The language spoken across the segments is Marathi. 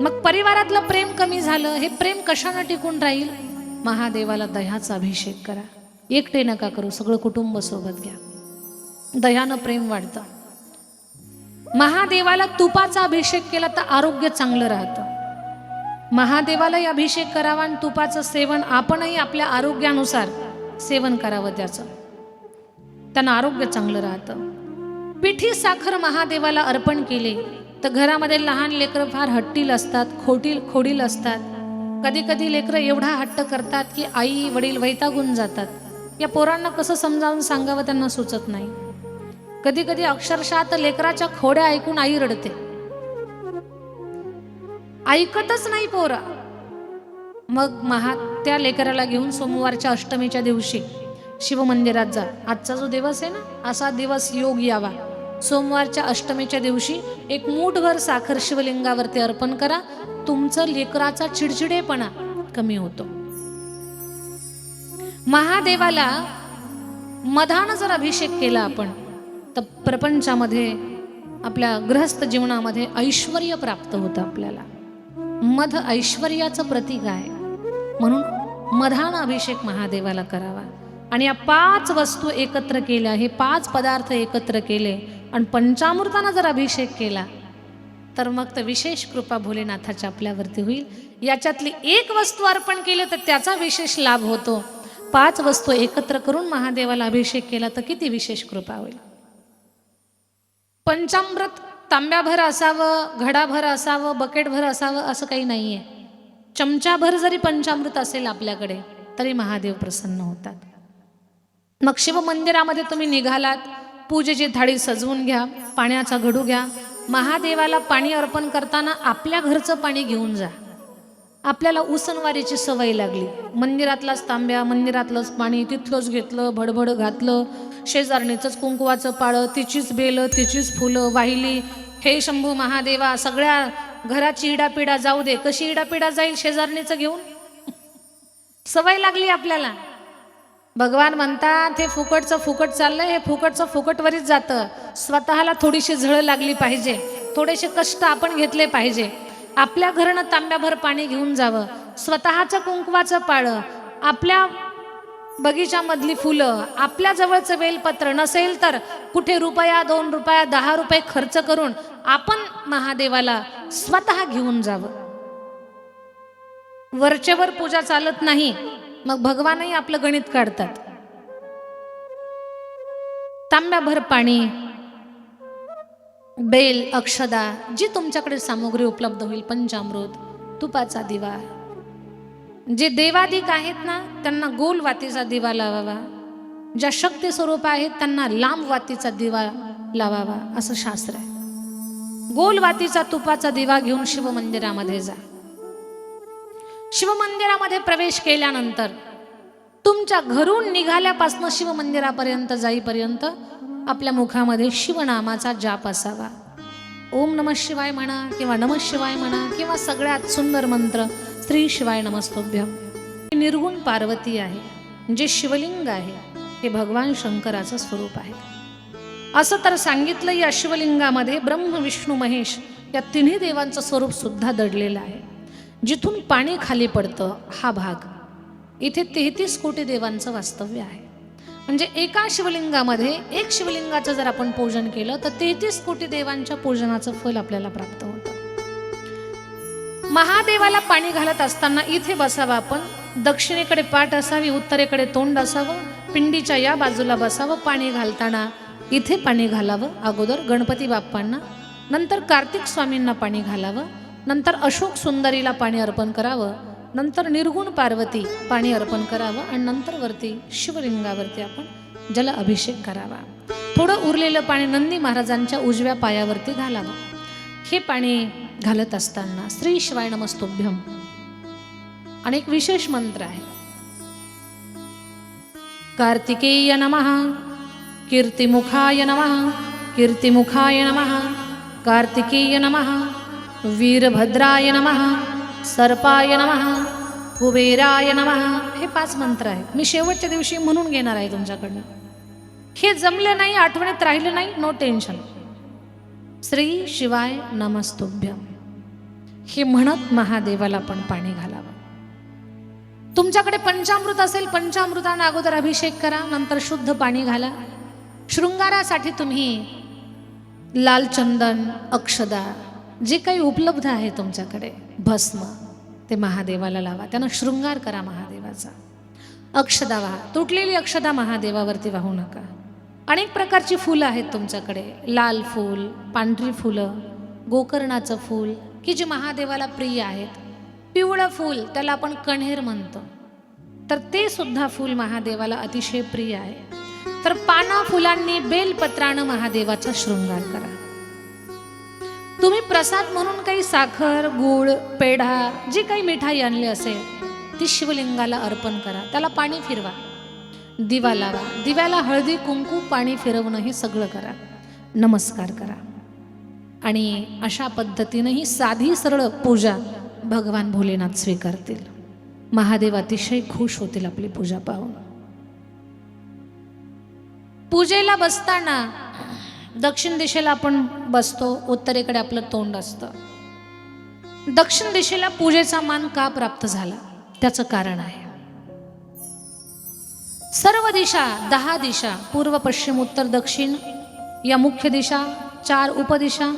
मग परिवारातलं प्रेम कमी झालं हे प्रेम कशानं टिकून राहील? महादेवाला दह्याचा अभिषेक करा. एकटे नका करू सगळं कुटुंब सोबत घ्या. दह्यानं प्रेम वाढतं. महादेवाला तुपाचा अभिषेक केला तर आरोग्य चांगलं राहतं. महादेवालाही अभिषेक करावा आणि तुपाचं सेवन आपणही आपल्या आरोग्यानुसार सेवन करावं त्याचं. त्यांना आरोग्य चांगलं राहतं. पिठी साखर महादेवाला अर्पण केले तर घरामध्ये लहान लेकरं फार हट्टील असतात खोटील खोडील असतात. कधी कधी लेकरं एवढा हट्ट करतात की आई वडील वैतागून जातात. या पोरांना कसं समजावून सांगावं त्यांना सुचत नाही. कधी कधी अक्षरशः तर लेकराच्या खोड्या ऐकून आई रडते. ऐकतच नाही पोरा. मग महा त्या लेकराला घेऊन सोमवारच्या अष्टमीच्या दिवशी शिवमंदिरात जा. आजचा जो दिवस आहे ना असा दिवस योग यावा. सोमवारच्या अष्टमीच्या दिवशी एक मूठभर साखर शिवलिंगावरती अर्पण करा. तुमचं लेकराचा चिडचिडेपणा कमी होतो. महादेवाला मधानं जर अभिषेक केला आपण तर प्रपंचामध्ये आपल्या गृहस्थ जीवनामध्ये ऐश्वर प्राप्त होतं आपल्याला. मध ऐश्वर्याचं प्रतीक आहे. म्हणून मधानं अभिषेक महादेवाला करावा. आणि या पाच वस्तू एकत्र केल्या हे पाच पदार्थ एकत्र केले आणि पंचामृतानं जर अभिषेक केला तर मग तर विशेष कृपा भोलेनाथाच्या आपल्यावरती होईल. याच्यातली एक वस्तू अर्पण केली तर त्याचा विशेष लाभ होतो. पाच वस्तू एकत्र करून महादेवाला अभिषेक केला तर किती विशेष कृपा होईल. पंचामृत तांब्याभर असावं घडाभर असावं बकेटभर असावं असं काही नाही आहे चमचाभर जरी पंचामृत असेल आपल्याकडे तरी महादेव प्रसन्न होतात. मग शिवमंदिरामध्ये तुम्ही निघालात पूजेची थाळी सजवून घ्या पाण्याचा घडू घ्या. महादेवाला पाणी अर्पण करताना आपल्या घरचं पाणी घेऊन जा. आपल्याला उसनवारीची सवय लागली. मंदिरातलाच तांब्या मंदिरातलंच पाणी तिथलंच घेतलं भडभड घातलं. शेजारणीचंच कुंकुवाचं पाळं तिचीच बेलं तिचीच फुलं वाहिली. हे शंभू महादेवा सगळ्या घराची इडापिडा जाऊ दे. कशी इडापिडा जाईल शेजारणीचं घेऊन? सवय लागली आपल्याला. भगवान म्हणतात हे फुकटचं फुकट चाललंय हे फुकटचं फुकटवरच जातं. स्वतःला थोडीशी झळ लागली पाहिजे. थोडेसे कष्ट आपण घेतले पाहिजे. आपल्या घरनं तांब्याभर पाणी घेऊन जावं. स्वतःचं कुंकवाचं पाळं. आपल्या बगीच्यामधली फुलं. आपल्या जवळचं वेलपत्र नसेल तर कुठे रुपया दोन रुपया दहा रुपये खर्च करून आपण महादेवाला स्वतः घेऊन जावं. वरचेवर पूजा चालत नाही. मग भगवानही आपलं गणित काढतात. तांब्याभर पाणी बेल अक्षदा जी तुमच्याकडे सामुग्री उपलब्ध होईल पंचामृत तुपाचा दिवा. जे देवाधिक आहेत ना त्यांना गोल वातीचा दिवा लावावा. ज्या शक्ती स्वरूप आहेत त्यांना लांब वातीचा दिवा लावावा असं शास्त्र आहे. गोल वातीचा तुपाचा दिवा घेऊन शिवमंदिरामध्ये जा. शिवमंदिरामध्ये प्रवेश केल्यानंतर तुमच्या घरून निघाल्यापासून शिवमंदिरापर्यंत जाईपर्यंत आपल्या मुखामध्ये शिवनामाचा जाप असावा. ओम नम शिवाय म्हणा किंवा नम शिवाय म्हणा किंवा सगळ्यात सुंदर मंत्र स्त्री शिवाय नमस्तोभ्य निर्गुण पार्वती आहे जे शिवलिंग आहे हे भगवान शंकराचं स्वरूप आहे. असं तर सांगितलं या शिवलिंगामध्ये ब्रह्म विष्णू महेश या तिन्ही देवांचं स्वरूप सुद्धा दडलेलं आहे. जिथून पाणी खाली पडतं हा भाग. इथे तेहतीस कोटी देवांचं वास्तव्य आहे. म्हणजे एका शिवलिंगामध्ये एक शिवलिंगाचं जर आपण पूजन केलं तर तेहतीस कोटी देवांच्या पूजनाचं फल आपल्याला प्राप्त होतं. महादेवाला पाणी घालत असताना इथे बसावं आपण. दक्षिणेकडे पाठ असावी उत्तरेकडे तोंड असावं पिंडीच्या या बाजूला बसावं पाणी घालताना इथे पाणी घालावं अगोदर गणपती बाप्पांना नंतर कार्तिक स्वामींना पाणी घालावं नंतर अशोक सुंदरीला पाणी अर्पण करावं नंतर निर्गुण पार्वती पाणी अर्पण करावं आणि नंतर वरती शिवलिंगावरती आपण जल अभिषेक करावा. थोडं उरलेलं पाणी नंदी महाराजांच्या उजव्या पायावरती घालावं. हे पाणी घालत असताना श्री शिवाय नमस्तोभ्यम. आणि एक विशेष मंत्र आहे कार्तिकेय नमः कीर्तिमुखाय नमः कीर्तिमुखाय नमः कार्तिकेय नमः वीरभद्राय नम सर्पाय नम कुबेराय नम. हे पाच मंत्र आहेत. मी शेवटच्या दिवशी म्हणून घेणार आहे तुमच्याकडनं. हे जमलं नाही आठवणीत राहिलं नाही नो टेन्शन श्री शिवाय नमस्तुभ्य हे म्हणत महादेवाला पण पाणी घालावं. तुमच्याकडे पंचामृत असेल पंचामृतानं अगोदर अभिषेक करा नंतर शुद्ध पाणी घाला. शृंगारासाठी तुम्ही लाल चंदन अक्षदा जे काही उपलब्ध आहे तुमच्याकडे भस्म ते महादेवाला लावा. त्यांना शृंगार करा महादेवाचा. अक्षदा वाहा तुटलेली अक्षदा महादेवावरती वाहू नका. अनेक प्रकारची फुलं आहेत तुमच्याकडे. लाल फूल पांढरी फुलं गोकर्णाचं फूल की जी महादेवाला प्रिय आहेत. पिवळं फूल त्याला आपण कण्हेर म्हणतो. तर ते सुद्धा फूल महादेवाला अतिशय प्रिय आहे. तर पाना फुलांनी बेलपत्रानं महादेवाचा शृंगार करा. तुम्ही प्रसाद म्हणून काही साखर गूळ पेढा जी काही मिठाई आणली असेल ती शिवलिंगाला अर्पण करा. त्याला पाणी फिरवा. दिवा लावा. दिव्याला हळदी कुंकू पाणी फिरवणं हे सगळं करा. नमस्कार करा. आणि अशा पद्धतीनं ही साधी सरळ पूजा भगवान भोलेनाथ स्वीकारतील. महादेव अतिशय खुश होतील आपली पूजा पाहून. पूजेला बसताना दक्षिण दिशेला आपण बसतो उत्तरेकडे आपलं तोंड असतं. दक्षिण दिशेला पूजेचा मान का प्राप्त झाला? त्याचं कारण आहे. सर्व दिशा दहा दिशा पूर्व पश्चिम उत्तर दक्षिण या मुख्य दिशा चार उपदिशा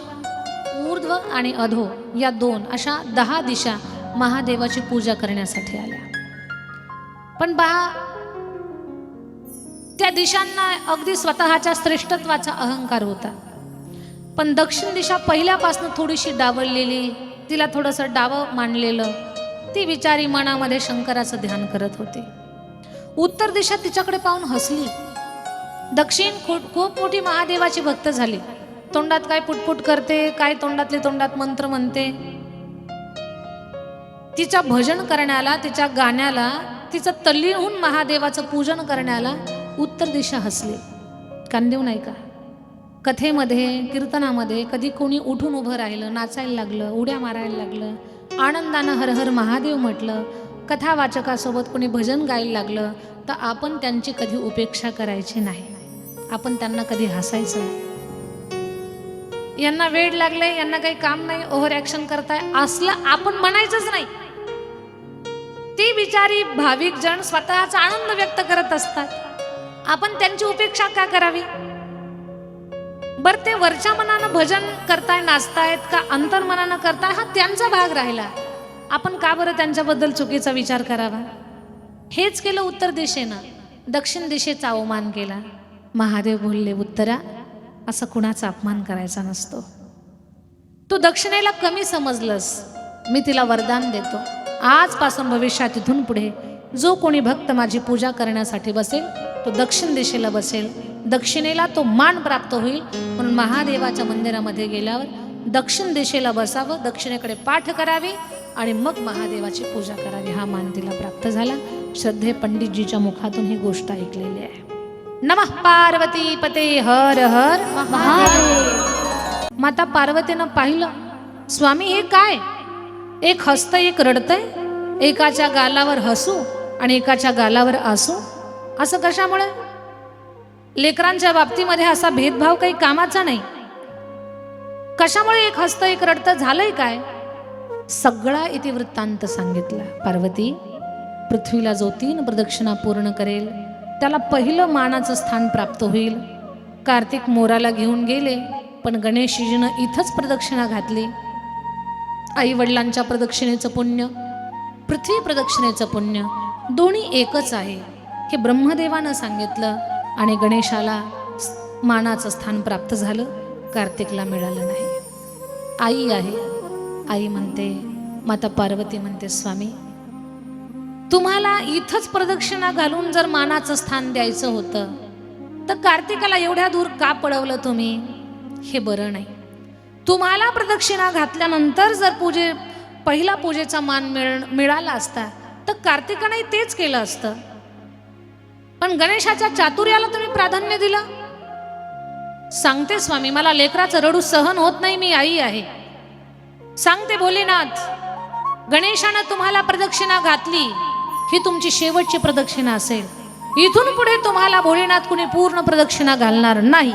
ऊर्ध्व आणि अधो या दोन अशा दहा दिशा महादेवाची पूजा करण्यासाठी आल्या. पण बा त्या दिशांना अगदी स्वतःच्या श्रेष्ठत्वाचा अहंकार होता. पण दक्षिण दिशा पहिल्यापासून थोडीशी डावललेली तिला थोडंसं डावं मांडलेलं ती विचारी मनामध्ये शंकराचं ध्यान करत होती. उत्तर दिशा तिच्याकडे पाहून हसली. दक्षिण खूप खूप मोठी महादेवाची भक्त झाली. तोंडात काय पुटपुट करते काय तोंडातले तोंडात मंत्र म्हणते? तिच्या भजन करण्याला तिच्या गाण्याला तिचं तल्लीहून महादेवाचं पूजन करण्याला उत्तर दिशा हसली. कांदेव नाही का? कथेमध्ये कीर्तनामध्ये कधी कोणी उठून उभं राहिलं नाचायला लागलं उड्या मारायला लागलं आनंदानं हर हर महादेव म्हटलं कथावाचकासोबत कोणी भजन गायला लागलं तर आपण त्यांची कधी उपेक्षा करायची नाही. आपण त्यांना कधी हसायचं? नाही यांना वेळ लागलाय यांना काही काम नाही ओव्हर ॲक्शन करताय असलं आपण म्हणायचंच नाही. ती बिचारी भाविक जण स्वतःचा आनंद व्यक्त करत असतात. आपण त्यांची उपेक्षा का करावी? बर ते वरच्या मनानं भजन करताय नाचतायत का अंतर मनानं करताय हा त्यांचा भाग राहिला. आपण का बरं त्यांच्याबद्दल चुकीचा विचार करावा? हेच केलं उत्तर दिशेनं. दक्षिण दिशेचा अवमान केला. महादेव बोलले उत्तरा असं कुणाचा अपमान करायचा नसतो. तू दक्षिणेला कमी समजलंस. मी तिला वरदान देतो. आजपासून भविष्यात इथून पुढे जो कोणी भक्त माझी पूजा करण्यासाठी बसेल तो दक्षिण दिशेला बसेल. दक्षिणेला तो मान प्राप्त होईल. म्हणून महादेवाच्या मंदिरामध्ये गेल्यावर दक्षिण दिशेला बसावं दक्षिणेकडे पाठ करावी आणि मग महादेवाची पूजा करावी. हा मान तिला प्राप्त झाला. श्रद्धे पंडितजीच्या मुखातून ही गोष्ट ऐकलेली आहे. नमः पार्वती पते हर हर महादेव. माता पार्वतीनं पाहिलं. स्वामी हे काय? एक हस्त एक रडतय. एकाच्या गालावर हसू आणि एकाच्या गालावर आसू. असं कशामुळे? लेकरांच्या बाबतीमध्ये असा भेदभाव काही कामाचा नाही. कशामुळे एक हस्त एक रडतं झालंय काय? सगळा इतिवृत्तांत सांगितला. पार्वती पृथ्वीला जो तीन प्रदक्षिणा पूर्ण करेल त्याला पहिलं मानाचं स्थान प्राप्त होईल. कार्तिक मोराला घेऊन गेले पण गणेशजीनं इथंच प्रदक्षिणा घातली. आई वडिलांच्या प्रदक्षिणेचं पुण्य पृथ्वी प्रदक्षिणेचं पुण्य दोन्ही एकच आहे. हे ब्रह्मदेवानं सांगितलं आणि गणेशाला मानाचं स्थान प्राप्त झालं. कार्तिकला मिळालं नाही. आई आहे. आई म्हणते माता पार्वती म्हणते स्वामी तुम्हाला इथंच प्रदक्षिणा घालून जर मानाचं स्थान द्यायचं होतं तर कार्तिकाला एवढ्या दूर का पळवलं तुम्ही? हे बरं नाही. तुम्हाला प्रदक्षिणा घातल्यानंतर जर पूजे पहिला पूजेचा मान मिळ मिळाला असता तर कार्तिकाने तेच केलं असतं. पण गणेशाच्या चातुर्याला तुम्ही प्राधान्य दिलं? सांगते स्वामी मला लेकराचं रडू सहन होत नाही मी आई आहे. सांगते भोलेनाथ गणेशानं तुम्हाला प्रदक्षिणा घातली ही तुमची शेवटची प्रदक्षिणा असेल. इथून पुढे तुम्हाला भोलेनाथ कुणी पूर्ण प्रदक्षिणा घालणार नाही.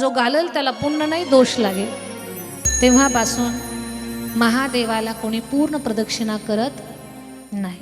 जो घालल त्याला पूर्ण नाही दोष लागेल. तेव्हापासून महादेवाला कोणी पूर्ण प्रदक्षिणा करत नाही.